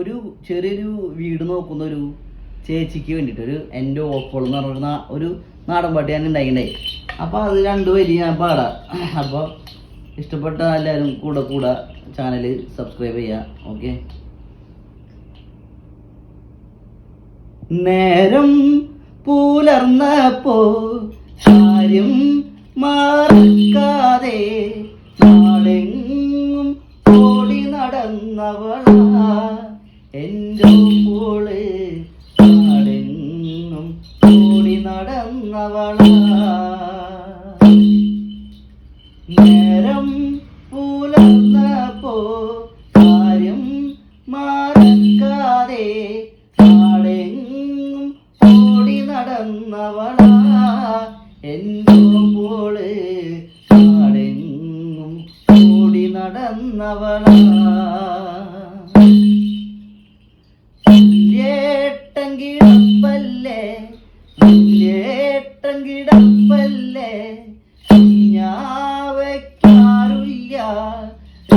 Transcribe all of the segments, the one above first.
ഒരു ചെറിയൊരു വീട് നോക്കുന്ന ഒരു ചേച്ചിക്ക് വേണ്ടിയിട്ട് ഒരു എന്റെ ഓക്കോൾ എന്ന് പറഞ്ഞ ഒരു നാടൻ പാട്ട് ഞാൻ ഉണ്ടാക്കിണ്ടായി അപ്പോൾ അത് രണ്ടു വരി ഞാൻ പാടാം. അപ്പോൾ ഇഷ്ടപ്പെട്ട എല്ലാവരും കൂടെ കൂടെ ചാനൽ സബ്സ്ക്രൈബ് ചെയ്യുക ഓക്കെ നേരം പുലർന്നപ്പോ കാര്യം മാറി മോൾ നാടെങ്ങും ഓടി നടന്നവള. നേരം പുലർന്നപ്പോ കാര്യം മറക്കാതെ നാടെങ്ങും ഓടി നടന്നവള. മോൾ നാടെങ്ങും ഓടി നടന്നവളാ. കിടപ്പല്ലേ? ഏട്ടൻ കിടപ്പല്ലേ? ഞാവയ്ക്കാറില്ല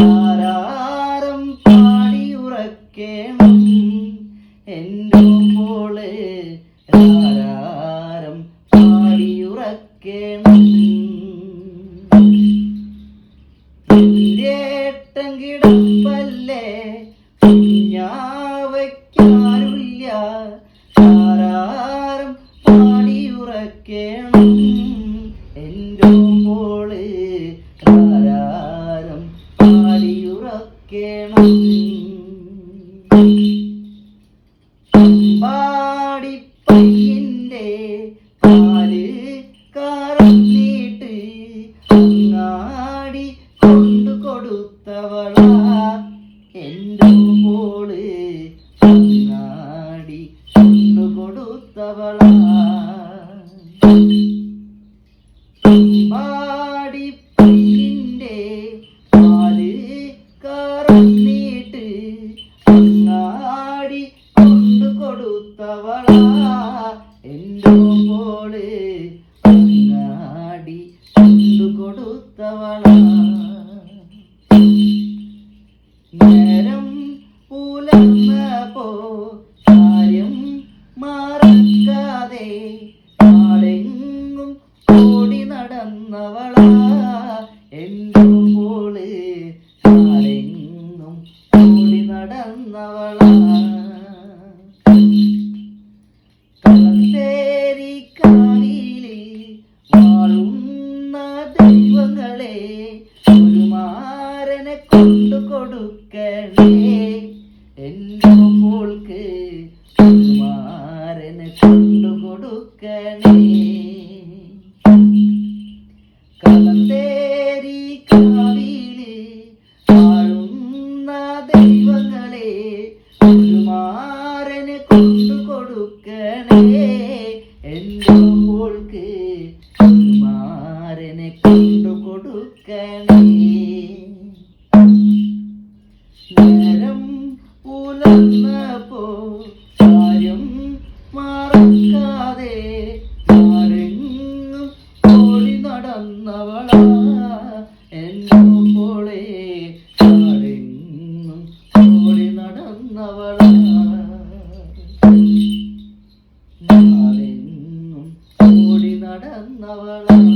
ആരാരം പാടിയുറക്കേണം എന്റെ മോൾ ആരാരം പാടിയുറക്കേണം ഏട്ടൻ കിടപ്പല്ലേ പാടിയുറക്കേണം പാടിപ്പയ്യന്റെ പാൽ കറന്നിട്ട് അങ്ങാടി കൊണ്ടു കൊടുത്തവളാ. നടന്നവളാ വാഴുന്ന ദൈവങ്ങളെ കൊണ്ടു കൊടുക്കണേ കൊടുക്കണേ കളത്തേരി കൊടുക്കണേ. നേരം പുലർന്നപ്പോ കാര്യം മറക്കാതെ നാടെങ്ങും ഓടി നടന്നവളാ. എന്റെ മോളെ നാടെങ്ങും ഓടി നടന്നവളാ. നടന്നവളാ.